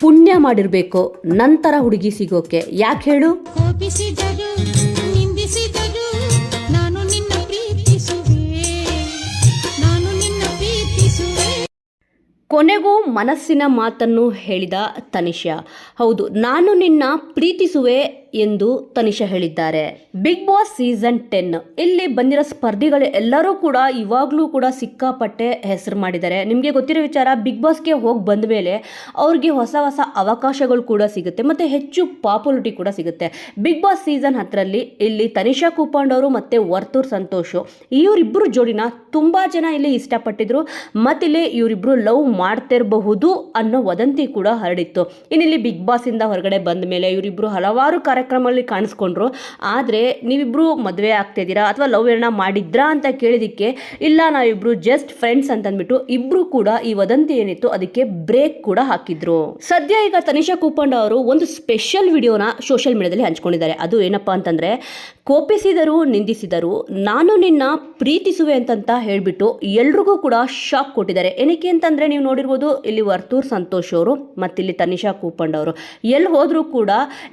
ಪುಣ್ಯ ಮಾಡಿರ್ಬೇಕು. ನಂತರ ಹುಡುಗಿ ಸಿಗೋಕೆ. ಯಾಕೆ ಹೇಳು? ಕೊನೆಗೂ ಮನಸ್ಸಿನ ಮಾತನ್ನು ಹೇಳಿದ ತನಿಷಾ ಹೌದು ನಾನು ನಿನ್ನ ಪ್ರೀತಿಸುವೆ ಎಂದು ತನಿಷಾ ಹೇಳಿದ್ದಾರೆ. ಬಿಗ್ ಬಾಸ್ ಸೀಸನ್ ಟೆನ್ ಇಲ್ಲಿ ಬಂದಿರೋ ಸ್ಪರ್ಧಿಗಳು ಎಲ್ಲರೂ ಕೂಡ ಇವಾಗಲೂ ಕೂಡ ಸಿಕ್ಕಾಪಟ್ಟೆ ಹೆಸರು ಮಾಡಿದ್ದಾರೆ. ನಿಮಗೆ ಗೊತ್ತಿರೋ ವಿಚಾರ, ಬಿಗ್ ಬಾಸ್ಗೆ ಹೋಗಿ ಬಂದ ಮೇಲೆ ಅವ್ರಿಗೆ ಹೊಸ ಹೊಸ ಅವಕಾಶಗಳು ಕೂಡ ಸಿಗುತ್ತೆ ಮತ್ತು ಹೆಚ್ಚು ಪಾಪ್ಯುಲಿಟಿ ಕೂಡ ಸಿಗುತ್ತೆ. ಬಿಗ್ ಬಾಸ್ ಸೀಸನ್ ಹತ್ತರಲ್ಲಿ ಇಲ್ಲಿ ತನಿಷಾ ಕೂಪಾಂಡವರು ಮತ್ತು ವರ್ತೂರ್ ಸಂತೋಷ್ ಇವರಿಬ್ಬರು ಜೋಡಿನ ತುಂಬ ಜನ ಇಲ್ಲಿ ಇಷ್ಟಪಟ್ಟಿದ್ರು. ಮತ್ತಿಲ್ಲಿ ಇವರಿಬ್ಬರು ಲವ್ ಮಾಡ್ತಿರಬಹುದು ಅನ್ನೋ ವದಂತಿ ಕೂಡ ಹರಡಿತ್ತು. ಇನ್ನಿಲ್ಲಿ ಬಿಗ್ ಬಾಸಿಂದ ಹೊರಗಡೆ ಬಂದ ಮೇಲೆ ಇವರಿಬ್ಬರು ಹಲವಾರು ಕಾರ್ಯಕ್ರಮಗಳಲ್ಲಿ ಕಾಣಿಸ್ಕೊಂಡ್ರು. ಆದರೆ ನೀವಿಬ್ಬರು ಮದುವೆ ಆಗ್ತಿದ್ದೀರಾ ಅಥವಾ ಲವ್ ಏನ ಮಾಡಿದ್ರಾ ಅಂತ ಕೇಳಿದ್ದಕ್ಕೆ ಇಲ್ಲ ನಾವಿಬ್ಬರು ಜಸ್ಟ್ ಫ್ರೆಂಡ್ಸ್ ಅಂತಂದ್ಬಿಟ್ಟು ಇಬ್ಬರು ಕೂಡ ಈ ವದಂತಿ ಏನಿತ್ತು ಅದಕ್ಕೆ ಬ್ರೇಕ್ ಕೂಡ ಹಾಕಿದ್ರು. ಸದ್ಯ ಈಗ ತನಿಷಾ ಕೂಪಂಡ ಅವರು ಒಂದು ಸ್ಪೆಷಲ್ ವಿಡಿಯೋನ ಸೋಷಿಯಲ್ ಮೀಡಿಯಾದಲ್ಲಿ ಹಂಚ್ಕೊಂಡಿದ್ದಾರೆ. ಅದು ಏನಪ್ಪಾ ಅಂತಂದ್ರೆ ಕೋಪಿಸಿದರು ನಿಂದಿಸಿದರು ನಾನು ನಿನ್ನ ಪ್ರೀತಿಸುವೆ ಅಂತಂತ ಹೇಳಿಬಿಟ್ಟು ಎಲ್ರಿಗೂ ಕೂಡ ಶಾಕ್ ಕೊಟ್ಟಿದ್ದಾರೆ. ಏನಕ್ಕೆ ಅಂತಂದರೆ ನೀವು ನೋಡಿರ್ಬೋದು, ಇಲ್ಲಿ ವರ್ತೂರ್ ಸಂತೋಷ್ ಅವರು ಮತ್ತಿಲ್ಲಿ ತನಿಷಾ ಕೂಪಂಡ್ ಅವರು. ಎಲ್ಲಿ ಹೋದರೂ ಕೂಡ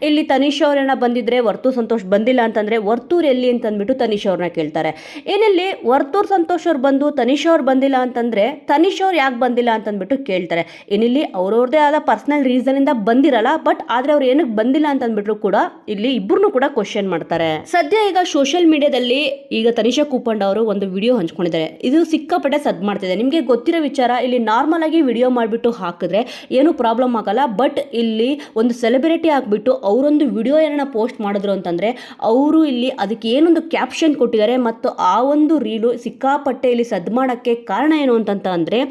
ಇಲ್ಲಿ ತನಿಷಾ ಅವರೇನ ಬಂದಿದ್ರೆ ವರ್ತೂರ್ ಸಂತೋಷ್ ಬಂದಿಲ್ಲ ಅಂತಂದರೆ ವರ್ತೂರ್ ಎಲ್ಲಿ ಅಂತಂದ್ಬಿಟ್ಟು ತನಿಷಾ ಅವ್ರನ್ನ ಕೇಳ್ತಾರೆ. ಏನಿಲ್ಲಿ ವರ್ತೂರ್ ಸಂತೋಷ್ ಅವ್ರು ಬಂದು ತನಿಷಾ ಅವ್ರು ಬಂದಿಲ್ಲ ಅಂತಂದರೆ ತನಿಷಾ ಅವ್ರು ಯಾಕೆ ಬಂದಿಲ್ಲ ಅಂತಂದ್ಬಿಟ್ಟು ಕೇಳ್ತಾರೆ. ಏನಿಲ್ಲಿ ಅವ್ರವ್ರದೇ ಆದ ಪರ್ಸ್ನಲ್ ರೀಸನಿಂದ ಬಂದಿರಲ್ಲ ಬಟ್ ಆದರೆ ಅವ್ರು ಏನಕ್ಕೆ ಬಂದಿಲ್ಲ ಅಂತಂದ್ಬಿಟ್ರು ಕೂಡ ಇಲ್ಲಿ ಇಬ್ಬರನ್ನು ಕೂಡ ಕ್ವಶನ್ ಮಾಡ್ತಾರೆ. ಸದ್ಯ ಈಗ ಸೋಷಿಯಲ್ ಮೀಡಿಯಾದಲ್ಲಿ ಈಗ ತನಿಷಾ ಕೂಪಂಡ್ ಅವರು ಒಂದು ವಿಡಿಯೋ ಹಂಚ್ಕೊಂಡಿದ್ದಾರೆ. ಇದು ಸಿಕ್ಕಾಪಟ್ಟೆ ಸದ್ ಮಾಡ್ತಿದೆ. ನಿಮಗೆ ಗೊತ್ತಿರೋ ವಿಚಾರ, ಇಲ್ಲಿ ನಾರ್ಮಲ್ ಆಗಿ ವಿಡಿಯೋ ಮಾಡಿಬಿಟ್ಟು ಹಾಕಿದ್ರೆ ಏನು ಪ್ರಾಬ್ಲಮ್ ಆಗಲ್ಲ. ಬಟ್ ಇಲ್ಲಿ ಒಂದು ಸೆಲೆಬ್ರಿಟಿ ಆಗಿಬಿಟ್ಟು ಅವರೊಂದು ವಿಡಿಯೋ ಏನನ್ನ ಪೋಸ್ಟ್ ಮಾಡಿದ್ರು ಅಂತಂದರೆ ಅವರು ಇಲ್ಲಿ ಅದಕ್ಕೆ ಏನೊಂದು ಕ್ಯಾಪ್ಷನ್ ಕೊಟ್ಟಿದ್ದಾರೆ ಮತ್ತು ಆ ಒಂದು ರೀಲು ಸಿಕ್ಕಾಪಟ್ಟೆ ಇಲ್ಲಿ ಸದ್ ಮಾಡೋಕ್ಕೆ ಕಾರಣ ಏನು ಅಂತಂತ ಅಂದರೆ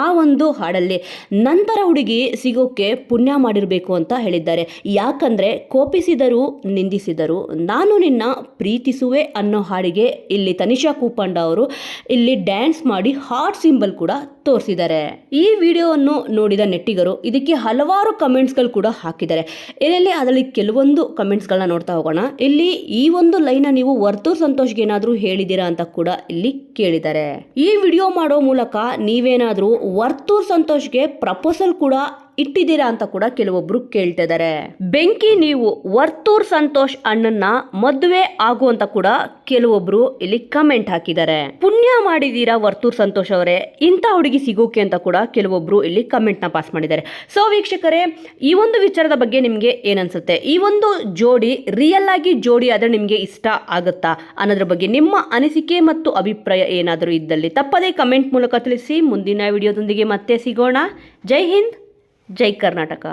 ಆ ಒಂದು ಹಾಡಲ್ಲಿ ನಂತರ ಹುಡುಗಿ ಸಿಗೋಕ್ಕೆ ಪುಣ್ಯ ಮಾಡಿರಬೇಕು ಅಂತ ಹೇಳಿದ್ದಾರೆ. ಯಾಕಂದರೆ ಕೋಪಿಸಿದರು ನಿಂದಿಸಿದರು ನಾನು ನಿನ್ನ ಪ್ರೀತಿಸುವೆ ಅನ್ನೋ ಹಾಡಿಗೆ ಇಲ್ಲಿ ತನಿಷಾ ಕೂಪಂಡ ಅವರು ಇಲ್ಲಿ ಡ್ಯಾನ್ಸ್ ಮಾಡಿ ಹಾರ್ಟ್ ಸಿಂಬಲ್ ಕೂಡ ತೋರಿಸಿದ್ದಾರೆ. ಈ ವಿಡಿಯೋವನ್ನು ನೋಡಿದ ನೆಟ್ಟಿಗರು ಇದಕ್ಕೆ ಹಲವಾರು ಕಮೆಂಟ್ಸ್ಗಳು ಕೂಡ ಹಾಕಿದ್ದಾರೆ. ಇದರಲ್ಲಿ ಅದರಲ್ಲಿ ಕೆಲವೊಂದು ಕಮೆಂಟ್ಸ್ಗಳನ್ನ ನೋಡ್ತಾ ಹೋಗೋಣ. ಇಲ್ಲಿ ಈ ಒಂದು ಲೈನ್ ನೀವು ವರ್ತೂರ್ ಸಂತೋಷ್ಗೆ ಏನಾದರೂ ಹೇಳಿದ್ದೀರಾ ಅಂತ ಕೂಡ ಇಲ್ಲಿ ಕೇಳಿದ್ದಾರೆ. ಈ ವಿಡಿಯೋ ಮಾಡೋ ಮೂಲಕ ನೀವೇನಾದರೂ ವರ್ತೂರ್ ಸಂತೋಷ್ಗೆ ಪ್ರಪೋಸಲ್ ಕೂಡ ಇಟ್ಟಿದ್ದೀರಾ ಅಂತ ಕೂಡ ಕೆಲವೊಬ್ರು ಕೇಳ್ತಿದ್ದಾರೆ ಬೆಂಕಿ ನೀವು ವರ್ತೂರ್ ಸಂತೋಷ್ ಅಣ್ಣನ್ನ ಮದುವೆ ಆಗು ಅಂತ ಕೂಡ ಕೆಲವೊಬ್ರು ಇಲ್ಲಿ ಕಮೆಂಟ್ ಹಾಕಿದ್ದಾರೆ. ಪುಣ್ಯ ಮಾಡಿದೀರಾ ವರ್ತೂರ್ ಸಂತೋಷ್ ಅವರೇ? ಇಂಥ ಹುಡುಗಿ ಸಿಗೋಕೆ ಅಂತ ಕೂಡ ಕೆಲವೊಬ್ರು ಇಲ್ಲಿ ಕಮೆಂಟ್ನ ಪಾಸ್ ಮಾಡಿದ್ದಾರೆ. ಸೊ ವೀಕ್ಷಕರೇ, ಈ ಒಂದು ವಿಚಾರದ ಬಗ್ಗೆ ನಿಮಗೆ ಏನನ್ಸುತ್ತೆ ಈ ಒಂದು ಜೋಡಿ ರಿಯಲ್ ಆಗಿ ಜೋಡಿ ಆದ್ರೆ ನಿಮಗೆ ಇಷ್ಟ ಆಗುತ್ತಾ? ಅನ್ನೋದ್ರ ಬಗ್ಗೆ ನಿಮ್ಮ ಅನಿಸಿಕೆ ಮತ್ತು ಅಭಿಪ್ರಾಯ ಏನಾದರೂ ಇದ್ದಲ್ಲಿ ತಪ್ಪದೇ ಕಮೆಂಟ್ ಮೂಲಕ ತಿಳಿಸಿ. ಮುಂದಿನ ವಿಡಿಯೋದೊಂದಿಗೆ ಮತ್ತೆ ಸಿಗೋಣ. ಜೈ ಹಿಂದ್. ಜೈ ಕರ್ನಾಟಕ